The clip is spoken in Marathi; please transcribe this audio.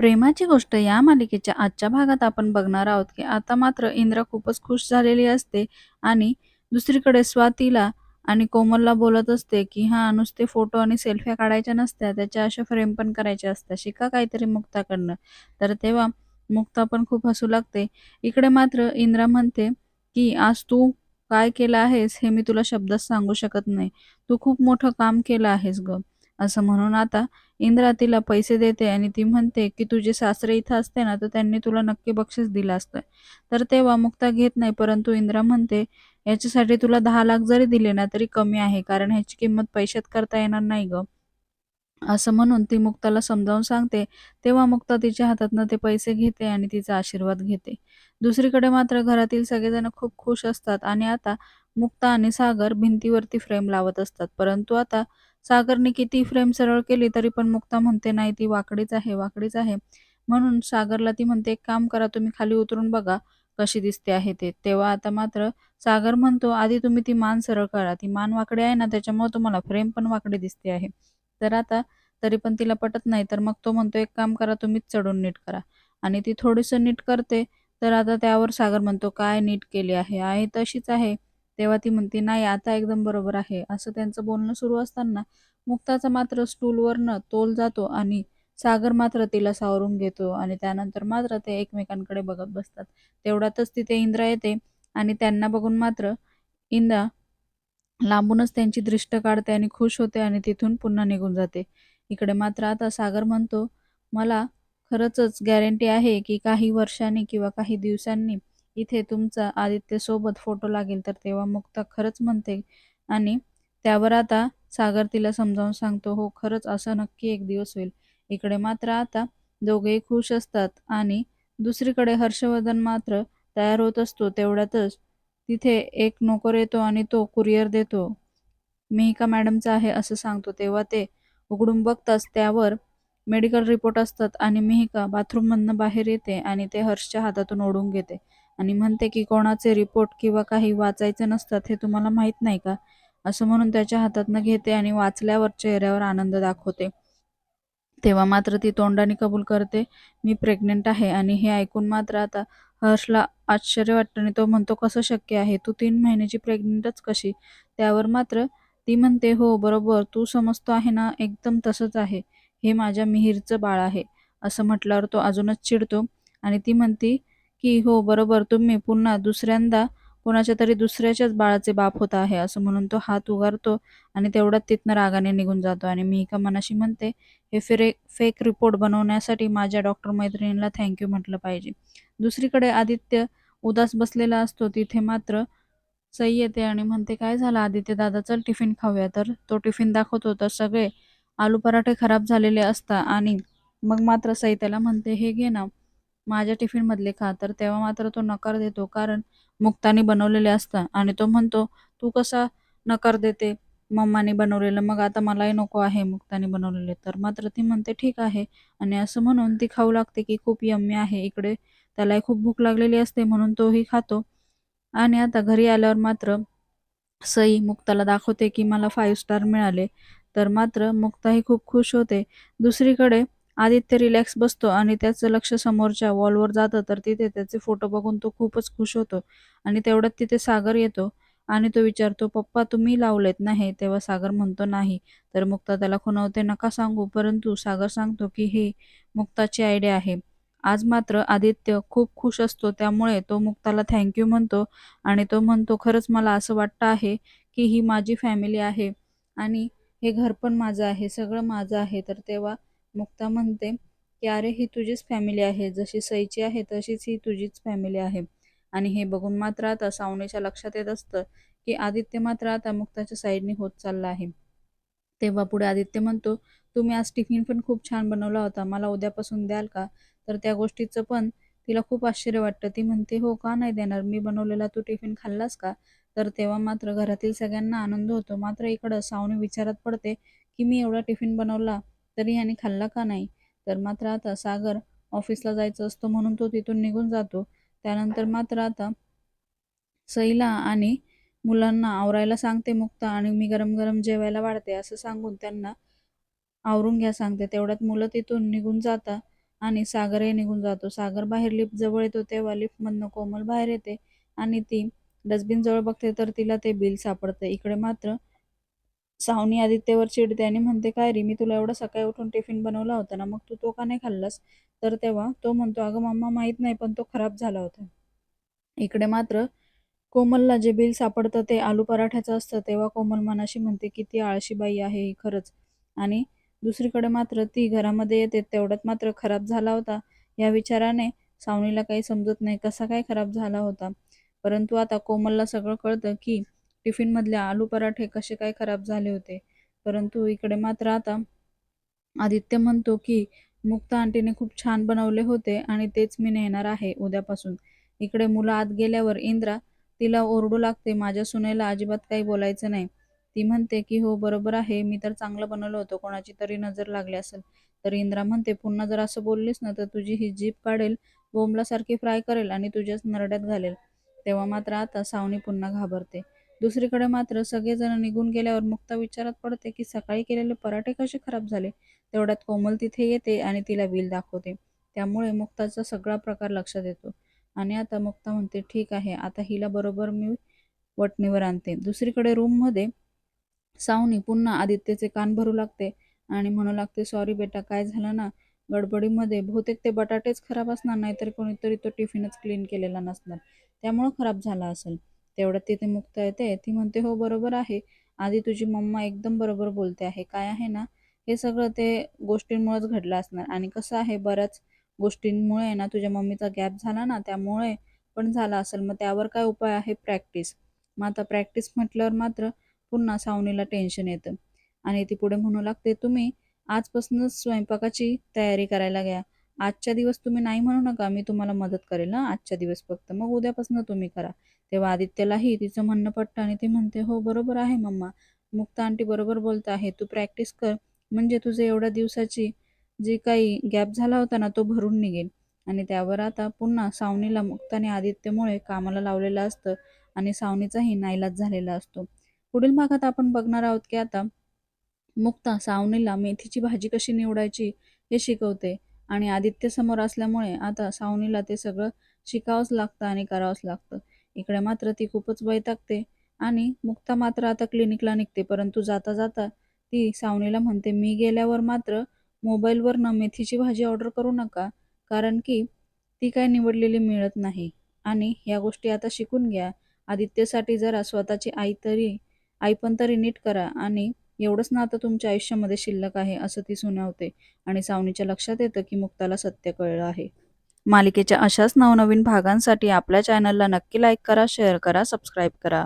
प्रेमाची गोष्ट या मालिकेच्या आजच्या भागात आपण बघणार आहोत की आता मात्र इंद्रा खूपच खुश झालेली असते आणि दुसरीकडे स्वातीला आणि कोमलला बोलत असते की हा नुसते फोटो आणि सेल्फ्या काढायच्या नसत्या त्याच्या अशा फ्रेम पण करायच्या असतात शिका काहीतरी मुक्ताकडनं. तर तेव्हा मुक्ता पण खूप हसू लागते. इकडे मात्र इंद्रा म्हणते की आज तू काय केलं आहेस हे मी तुला शब्दात सांगू शकत नाही. तू खूप मोठं काम केलं आहेस ग. असं म्हणून आता इंद्रा तिला पैसे देते आणि ती म्हणते की तुझे सासरे इथं असते ना तर त्यांनी तुला नक्की बक्षीस दिलं असतं. तर तेव्हा मुक्ता घेत नाही परंतु इंद्रा म्हणते याच्यासाठी तुला दहा लाख जरी दिले ना तरी कमी आहे कारण ह्याची किंमत पैशात करता येणार नाही ग. असं म्हणून ती मुक्ताला समजावून सांगते. तेव्हा मुक्ता तिच्या हातातनं ते पैसे घेते आणि तिचा आशीर्वाद घेते. दुसरीकडे मात्र घरातील सगळेजण खूप खुश असतात आणि आता मुक्ता आणि सागर भिंतीवरती फ्रेम लावत असतात. परंतु आता सागरने किती फ्रेम सरळ केली तरी पण मुक्ता म्हणते नाही ती वाकडीच आहे वाकडीच आहे. म्हणून सागरला ती म्हणते एक काम करा तुम्ही खाली उतरून बघा कशी दिसते आहे ते. तेव्हा आता मात्र सागर म्हणतो आधी तुम्ही ती मान सरळ करा ती मान वाकडी आहे ना त्याच्यामुळे तुम्हाला फ्रेम पण वाकडी दिसते आहे. तर आता तरी पण तिला पटत नाही तर मग तो म्हणतो एक काम करा तुम्हीच चढून नीट करा. आणि ती थोडीसं नीट करते तर आता त्यावर सागर म्हणतो काय नीट केली आहे? आहे तशीच आहे. तेव्हा ती म्हणते नाही आता एकदम बरोबर आहे. असं त्यांचं बोलणं सुरू असताना मुक्ताचा मात्र स्टूलवरनं तोल जातो आणि सागर मात्र तिला सावरून घेतो आणि त्यानंतर मात्र ते एकमेकांकडे बघत बसतात. तेवढ्यातच तिथे इंद्रा येते आणि त्यांना बघून मात्र इंद्रा लांबूनच त्यांची दृष्ट काढते आणि खुश होते आणि तिथून पुन्हा निघून जाते. इकडे मात्र आता सागर म्हणतो मला खरंचच गॅरंटी आहे की काही वर्षांनी किंवा काही दिवसांनी इथे तुमचा आदित्य सोबत फोटो लागेल तर तेव्हा मुक्ता खरंच म्हणते. आणि त्यावर आता सागर तिला समजावून सांगतो हो खरंच असं नक्की एक दिवस होईल. इकडे मात्र आता दोघेही खुश असतात आणि दुसरीकडे हर्षवर्धन मात्र तयार होत असतो तेवढ्यातच. तिथे एक नोकर येतो आणि तो कुरिअर देतो. मिहिका मॅडमचा आहे असं सांगतो तेव्हा ते उघडून बघताच त्यावर मेडिकल रिपोर्ट असतात आणि मिहिका बाथरूममधनं बाहेर येते आणि ते हर्षच्या हातातून ओढून घेते. आणि म्हणते की कोणाचे रिपोर्ट किंवा काही वाचायचे नसतात हे तुम्हाला माहीत नाही का? असं म्हणून त्याच्या हातातनं घेते आणि वाचल्यावर चेहऱ्यावर आनंद दाखवते. तेव्हा मात्र ती तोंडाने कबूल करते मी प्रेग्नेंट आहे आणि हे ऐकून मात्र आता हर्षला आश्चर्य वाटतं आणि तो म्हणतो कसं शक्य आहे? तू तीन महिन्याची प्रेग्नेंटच कशी? त्यावर मात्र ती म्हणते हो बरोबर. तू समजतो आहे ना एकदम तसंच आहे. हे माझ्या मिहीरचं बाळ आहे असं म्हटल्यावर तो अजूनच चिडतो आणि ती म्हणते की हो बरोबर तुम्ही पुन्हा दुसऱ्यांदा कोणाच्या तरी दुसऱ्याच्याच बाळाचे बाप होत आहे असं म्हणून तो हात उगारतो आणि तेवढ्यात तिथनं रागाने निघून जातो आणि मी एका मनाशी म्हणते हे फेरे फेक रिपोर्ट बनवण्यासाठी माझ्या डॉक्टर मैत्रिणीला थँक्यू म्हटलं पाहिजे. दुसरीकडे आदित्य उदास बसलेला असतो तिथे मात्र सई येते आणि म्हणते काय झालं आदित्य दादा चल टिफिन खाऊया. तर तो टिफिन दाखवतो तर सगळे आलू पराठे खराब झालेले असतात आणि मग मात्र सई त्याला म्हणते हे घे ना माझ्या टिफिनमधले खा. तर तेव्हा मात्र तो नकार देतो कारण मुक्तानी बनवलेले असतात. आणि तो म्हणतो तू कसा नकार देते? मम्माने बनवलेलं. मग आता मलाही नको आहे मुक्ताने बनवलेले. तर मात्र ती म्हणते ठीक आहे. आणि असं म्हणून ती खाऊ लागते की खूप यम्मी आहे. इकडे त्यालाही खूप भूक लागलेली असते म्हणून तोही खातो. आणि आता घरी आल्यावर मात्र सई मुक्ताला दाखवते की मला फाईव्ह स्टार मिळाले. तर मात्र मुक्ताही खूप खुश होते. दुसरीकडे आदित्य रिलॅक्स बसतो आणि त्याचं लक्ष समोरच्या वॉलवर जातं तर तिथे त्याचे फोटो बघून तो खूपच खुश होतो आणि तेवढ्यात तिथे सागर येतो आणि तो विचारतो पप्पा तुम्ही लावलेत नाही तेव्हा सागर म्हणतो नाही. तर मुक्ता त्याला खुणवते नका सांगू परंतु सागर सांगतो की ही मुक्ताची आयडिया आहे. आज मात्र आदित्य खूप खुश असतो त्यामुळे तो मुक्ताला थँक्यू म्हणतो आणि तो म्हणतो खरंच मला असं वाटतं आहे की ही माझी फॅमिली आहे. आणि हे घर पण माझं आहे सगळं माझं आहे. तर तेव्हा मुक्ता म्हणते की अरे ही तुझीच फॅमिली आहे. जशी सईची आहे तशीच ही तुझीच फॅमिली आहे. आणि हे बघून मात्र आता सावनेच्या लक्षात येत असतं की आदित्य मात्र आता मुक्ताच्या साईडने होत चालला आहे. तेव्हा पुढे आदित्य म्हणतो तुम्ही आज टिफिन पण खूप छान बनवला होता. मला उद्यापासून द्याल का? तर त्या गोष्टीचं पण तिला खूप आश्चर्य वाटतं. ती म्हणते हो का नाही देणार? मी बनवलेला तू टिफिन खाल्लास का? तर तेव्हा मात्र घरातील सगळ्यांना आनंद होतो. मात्र इकडं सावनी विचारात पडते की मी एवढा टिफिन बनवला तरी ह्याने खाल्ला का नाही? तर मात्र आता सागर ऑफिसला जायचं असतं म्हणून तो तिथून निघून जातो. त्यानंतर मात्र आता सईला आणि मुलांना आवरायला सांगते मुक्ता आणि मी गरम गरम जेवायला वाढते असं सांगून त्यांना आवरून घ्या सांगते. तेवढ्यात मुलं तिथून निघून जाता आणि सागरही निघून जातो. सागर बाहेर लिफ्ट जवळ येतो तेव्हा लिफ्टमधनं कोमल बाहेर येते आणि ती डस्टबिन जवळ बघते तर तिला ते बिल सापडतं. इकडे मात्र सावनी आदित्यवर चिडते आणि म्हणते काय रे मी तुला एवढं सकाळी उठून टिफिन बनवला होता ना मग तू तो का नाही खाल्लास? तर तेव्हा तो म्हणतो अगं मम्मा माहीत नाही पण तो खराब झाला होता. इकडे मात्र कोमलला जे बिल सापडतं ते आलू पराठ्याचं असतं. तेव्हा कोमल मनाशी म्हणते किती आळशी बाई आहे ही खरंच. आणि दुसरीकडे मात्र ती घरामध्ये येते तेवढ्यात मात्र खराब झाला होता. या विचाराने सावनीला काही समजत नाही कसा काय खराब झाला होता. परंतु आता कोमलला सगळं कळतं की टिफिनमधले आलू पराठे कसे काय खराब झाले होते. परंतु इकडे मात्र आता आदित्य म्हणतो की मुक्ता आंटीने खूप छान बनवले होते आणि तेच मी नेणार आहे उद्यापासून. इकडे मुलं आत गेल्यावर इंद्रा तिला ओरडू लागते माझ्या सुनेला अजिबात काही बोलायचं नाही. ती म्हणते की हो बरोबर आहे मी तर चांगलं बनवलं होतं कोणाची तरी नजर लागली असेल. तर इंद्रा म्हणते पुन्हा जर असं बोललीस ना तर तुझी ही जीप काढेल बोंबलासारखी फ्राय करेल आणि तुझ्याच नरड्यात घालेल. तेव्हा मात्र आता सावनी पुन्हा घाबरते. दुसरीकडे मात्र सगळेजण निघून गेल्यावर मुक्ता विचारात पडते की सकाळी केलेले पराठे कसे खराब झाले? तेवढ्यात कोमल तिथे येते आणि तिला बिल दाखवते. त्यामुळे मुक्ताचा सगळा प्रकार लक्षात येतो. आणि आता मुक्ता म्हणते ठीक आहे आता हिला बरोबर मी वटणीवर आणते. दुसरीकडे रूममध्ये सावनी पुन्हा आदित्यचे कान भरू लागते आणि म्हणू लागते सॉरी बेटा काय झालं ना? गडबडीमध्ये बहुतेक ते बटाटेच खराब असणार नाहीतर कोणीतरी तो टिफिनच क्लीन केलेला नसणार. त्यामुळं खराब झाला असेल. तेवढ्यात तिथे मुक्ता येते. ती म्हणते हो बरोबर आहे. आधी तुझी मम्मा एकदम बरोबर बोलते आहे. काय आहे ना हे सगळं ते गोष्टींमुळेच घडलं असणार. आणि कसं आहे बऱ्याच गोष्टींमुळे ना तुझ्या मम्मीचा गॅप झाला ना त्यामुळे पण झाला असेल. मग त्यावर काय उपाय आहे? प्रॅक्टिस मग आता प्रॅक्टिस म्हटल्यावर मात्र पुन्हा सावनीला टेन्शन येतं. आणि ती पुढे म्हणू लागते तुम्ही आजपासूनच स्वयंपाकाची तयारी करायला घ्या. आजच्या दिवस तुम्ही नाही म्हणू नका मी तुम्हाला मदत करेल ना आजच्या दिवस फक्त. मग उद्यापासून तुम्ही करा. तेव्हा आदित्यलाही तिचं म्हणणं पटतं आणि ती म्हणते हो बरोबर आहे मम्मा. मुक्ता आंटी बरोबर बोलत आहे. तू प्रॅक्टिस कर. म्हणजे तुझं एवढ्या दिवसाची जी काही गॅप झाला होता ना तो भरून निघेल. आणि त्यावर आता पुन्हा सावनीला मुक्ताने आदित्यमुळे कामाला लावलेलं असतं आणि सावनीचाही नाईलाज झालेला असतो. पुढील भागात आपण बघणार आहोत की आता मुक्ता सावनीला मेथीची भाजी कशी निवडायची हे शिकवते. आणि आदित्य समोर असल्यामुळे आता सावनीला ते सगळं शिकावंच लागतं आणि करावंच लागतं. इकडे मात्र ती खूपच वैतागते आणि मुक्ता मात्र आता क्लिनिकला निघते. परंतु जाता जाता ती सावनीला म्हणते मी गेल्यावर मात्र मोबाईलवर न मेथीची भाजी ऑर्डर करू नका कारण की ती काय निवडलेली मिळत नाही. आणि या गोष्टी आता शिकून घ्या. आदित्यसाठी जरा स्वतःची आई तरी आई पण तरी नीट करा आणि एवढंच ना आता तुमच्या आयुष्यामध्ये शिल्लक आहे असं ती सुनावते. आणि सावनीच्या लक्षात येतं की मुक्ताला सत्य कळलं आहे. मालिकेच्या अशाच नवनवीन भागांसाठी आपल्या चॅनलला नक्की लाईक करा शेअर करा सबस्क्राईब करा.